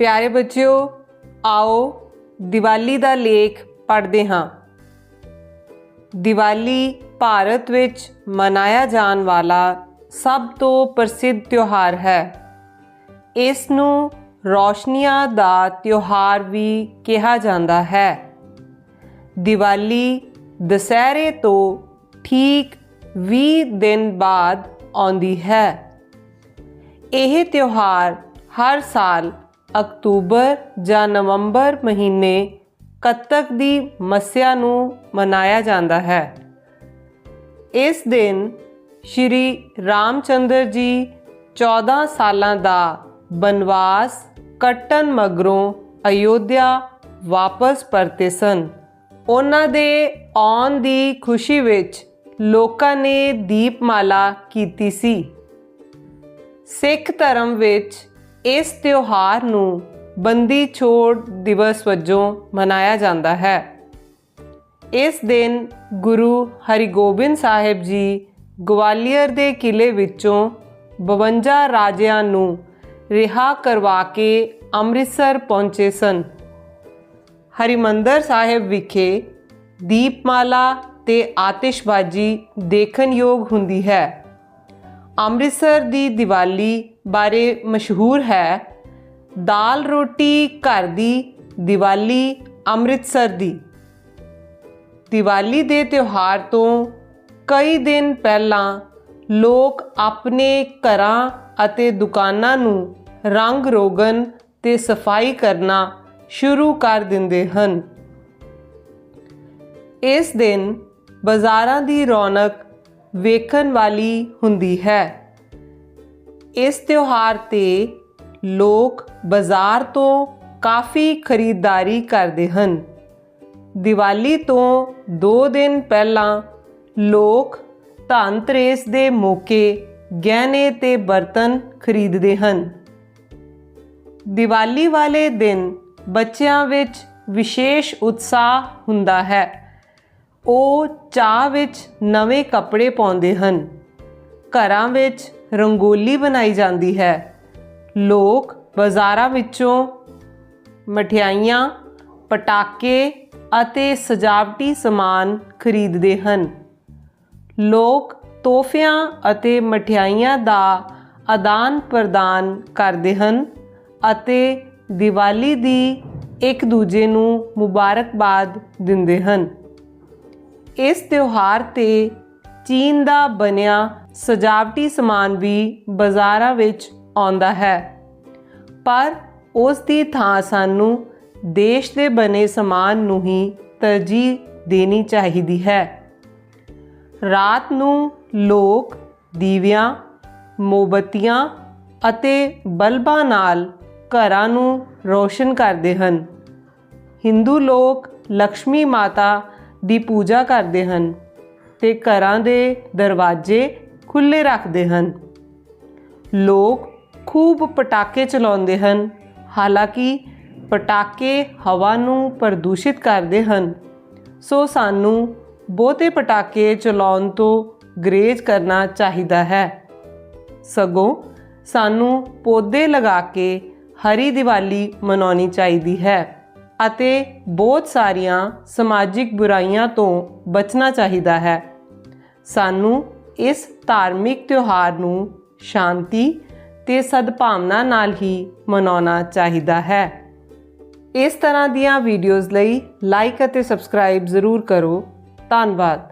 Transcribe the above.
ਪਿਆਰੇ ਬੱਚਿਓ, ਆਓ ਦੀਵਾਲੀ ਦਾ ਲੇਖ ਪੜ੍ਹਦੇ ਹਾਂ। ਦੀਵਾਲੀ ਭਾਰਤ ਵਿੱਚ ਮਨਾਇਆ ਜਾਣ ਵਾਲਾ ਸਭ ਤੋਂ ਪ੍ਰਸਿੱਧ ਤਿਉਹਾਰ ਹੈ। ਇਸ ਨੂੰ ਰੋਸ਼ਨੀਆਂ ਦਾ ਤਿਉਹਾਰ ਵੀ ਕਿਹਾ ਜਾਂਦਾ ਹੈ। ਦੀਵਾਲੀ ਦਸਹਿਰੇ ਤੋਂ ਠੀਕ 20 ਦਿਨ ਬਾਅਦ ਆਉਂਦੀ ਹੈ। ਇਹ ਤਿਉਹਾਰ ਹਰ ਸਾਲ ਅਕਤੂਬਰ ਜਾਂ ਨਵੰਬਰ ਮਹੀਨੇ ਕੱਤਕ ਦੀ ਮੱਸਿਆ ਨੂੰ ਮਨਾਇਆ ਜਾਂਦਾ ਹੈ। ਇਸ ਦਿਨ ਸ਼੍ਰੀ ਰਾਮਚੰਦਰ ਜੀ 14 ਸਾਲਾਂ ਦਾ ਬਨਵਾਸ ਕੱਟਣ ਮਗਰੋਂ ਅਯੋਧਿਆ ਵਾਪਸ ਪਰਤੇ ਸਨ। ਉਹਨਾਂ ਦੇ ਆਉਣ ਦੀ ਖੁਸ਼ੀ ਵਿੱਚ ਲੋਕਾਂ ਨੇ ਦੀਪਮਾਲਾ ਕੀਤੀ ਸੀ। ਸਿੱਖ ਧਰਮ ਵਿੱਚ ਇਸ ਤਿਉਹਾਰ ਨੂੰ ਬੰਦੀ ਛੋੜ ਦਿਵਸ ਵਜੋਂ ਮਨਾਇਆ ਜਾਂਦਾ ਹੈ। ਇਸ ਦਿਨ ਗੁਰੂ ਹਰਿਗੋਬਿੰਦ ਸਾਹਿਬ ਜੀ ਗਵਾਲੀਅਰ ਦੇ ਕਿਲੇ ਵਿੱਚੋਂ 52 ਰਾਜਿਆਂ ਨੂੰ ਰਿਹਾ ਕਰਵਾ ਕੇ ਅੰਮ੍ਰਿਤਸਰ ਪਹੁੰਚੇ ਸਨ। ਹਰਿਮੰਦਰ ਸਾਹਿਬ ਵਿਖੇ ਦੀਪਮਾਲਾ ਤੇ ਆਤਿਸ਼ਬਾਜ਼ੀ ਦੇਖਣਯੋਗ ਹੁੰਦੀ ਹੈ। ਅੰਮ੍ਰਿਤਸਰ ਦੀ ਦੀਵਾਲੀ ਬਾਰੇ ਮਸ਼ਹੂਰ ਹੈ। ਦਾਲ ਰੋਟੀ ਘਰ ਦੀ ਦੀਵਾਲੀ ਅੰਮ੍ਰਿਤਸਰ ਦੀ। ਦੀਵਾਲੀ ਦੇ ਤਿਉਹਾਰ ਤੋਂ ਕਈ ਦਿਨ ਪਹਿਲਾਂ ਲੋਕ ਆਪਣੇ ਘਰਾਂ ਅਤੇ ਦੁਕਾਨਾਂ ਨੂੰ ਰੰਗ ਰੋਗਨ ਤੇ ਸਫ਼ਾਈ ਕਰਨਾ ਸ਼ੁਰੂ ਕਰ ਦਿੰਦੇ ਹਨ। ਇਸ ਦਿਨ ਬਾਜ਼ਾਰਾਂ ਦੀ ਰੌਣਕ ਵੇਖਣ ਵਾਲੀ ਹੁੰਦੀ ਹੈ। ਇਸ ਤਿਉਹਾਰ ਤੇ ਲੋਕ ਬਾਜ਼ਾਰ ਤੋਂ ਕਾਫੀ ਖਰੀਦਦਾਰੀ ਕਰਦੇ ਹਨ। ਦੀਵਾਲੀ ਤੋਂ 2 ਦਿਨ ਪਹਿਲਾਂ ਲੋਕ ਧਨਤੇਰਸ ਦੇ ਮੌਕੇ ਗਹਿਣੇ ਤੇ ਬਰਤਨ ਖਰੀਦਦੇ ਹਨ। ਦੀਵਾਲੀ ਵਾਲੇ ਦਿਨ ਬੱਚਿਆਂ ਵਿੱਚ ਵਿਸ਼ੇਸ਼ ਉਤਸ਼ਾਹ ਹੁੰਦਾ ਹੈ। ਉਹ ਚਾਹ ਵਿੱਚ ਨਵੇਂ ਕੱਪੜੇ ਪਾਉਂਦੇ ਹਨ। ਘਰਾਂ ਵਿੱਚ ਰੰਗੋਲੀ ਬਣਾਈ ਜਾਂਦੀ ਹੈ। ਲੋਕ ਬਾਜ਼ਾਰਾਂ ਵਿੱਚੋਂ ਮਠਿਆਈਆਂ, ਪਟਾਕੇ ਅਤੇ ਸਜਾਵਟੀ ਸਮਾਨ ਖਰੀਦਦੇ ਹਨ। ਲੋਕ ਤੋਹਫਿਆਂ ਅਤੇ ਮਠਿਆਈਆਂ ਦਾ ਆਦਾਨ ਪ੍ਰਦਾਨ ਕਰਦੇ ਹਨ ਅਤੇ ਦੀਵਾਲੀ ਦੀ ਇੱਕ ਦੂਜੇ ਨੂੰ ਮੁਬਾਰਕਬਾਦ ਦਿੰਦੇ ਹਨ। ਇਸ ਤਿਉਹਾਰ ਤੇ ਚੀਨ ਦਾ ਬਣਿਆ ਸਜਾਵਟੀ ਸਮਾਨ ਵੀ ਬਾਜ਼ਾਰਾਂ ਵਿੱਚ ਆਉਂਦਾ ਹੈ। ਪਰ ਉਸ ਦੀ ਥਾਂ ਸਾਨੂੰ ਦੇਸ਼ ਦੇ ਬਣੇ ਸਮਾਨ ਨੂੰ ਹੀ ਤਰਜੀਹ ਦੇਣੀ ਚਾਹੀਦੀ ਹੈ। ਰਾਤ ਨੂੰ ਲੋਕ ਦੀਵਿਆਂ, ਮੋਮਬੱਤੀਆਂ ਅਤੇ ਬਲਬਾਂ ਨਾਲ ਘਰਾਂ ਨੂੰ ਰੋਸ਼ਨ ਕਰਦੇ ਹਨ। ਹਿੰਦੂ ਲੋਕ ਲక్ష్ਮੀ ਮਾਤਾ ਦੀ ਪੂਜਾ ਕਰਦੇ ਹਨ ਤੇ ਘਰਾਂ ਦੇ ਦਰਵਾਜ਼ੇ ਖੁੱਲੇ ਰੱਖਦੇ ਹਨ। ਲੋਕ ਖੂਬ ਪਟਾਕੇ ਚਲਾਉਂਦੇ ਹਨ, ਹਾਲਾਂਕਿ ਪਟਾਕੇ ਹਵਾ ਨੂੰ ਪ੍ਰਦੂਸ਼ਿਤ ਕਰਦੇ ਹਨ। ਸੋ ਸਾਨੂੰ ਬਹੁਤੇ ਪਟਾਕੇ ਚਲਾਉਣ ਤੋਂ ਗਰੇਜ ਕਰਨਾ ਚਾਹੀਦਾ ਹੈ। ਸਗੋਂ ਸਾਨੂੰ ਪੌਦੇ ਲਗਾ ਕੇ ਹਰੀ ਦੀਵਾਲੀ ਮਨਾਉਣੀ ਚਾਹੀਦੀ ਹੈ। ਅਤੇ ਬਹੁਤ ਸਾਰੀਆਂ ਸਮਾਜਿਕ ਬੁਰਾਈਆਂ ਤੋਂ ਬਚਣਾ ਚਾਹੀਦਾ ਹੈ। ਸਾਨੂੰ ਇਸ ਧਾਰਮਿਕ ਤਿਉਹਾਰ ਨੂੰ ਸ਼ਾਂਤੀ ਤੇ ਸਦਭਾਵਨਾ ਨਾਲ ਹੀ ਮਨਾਉਣਾ ਚਾਹੀਦਾ ਹੈ। ਇਸ ਤਰ੍ਹਾਂ ਦੀਆਂ ਵੀਡੀਓਜ਼ ਲਈ ਲਾਈਕ ਅਤੇ ਸਬਸਕ੍ਰਾਈਬ ਜ਼ਰੂਰ ਕਰੋ। ਧੰਨਵਾਦ।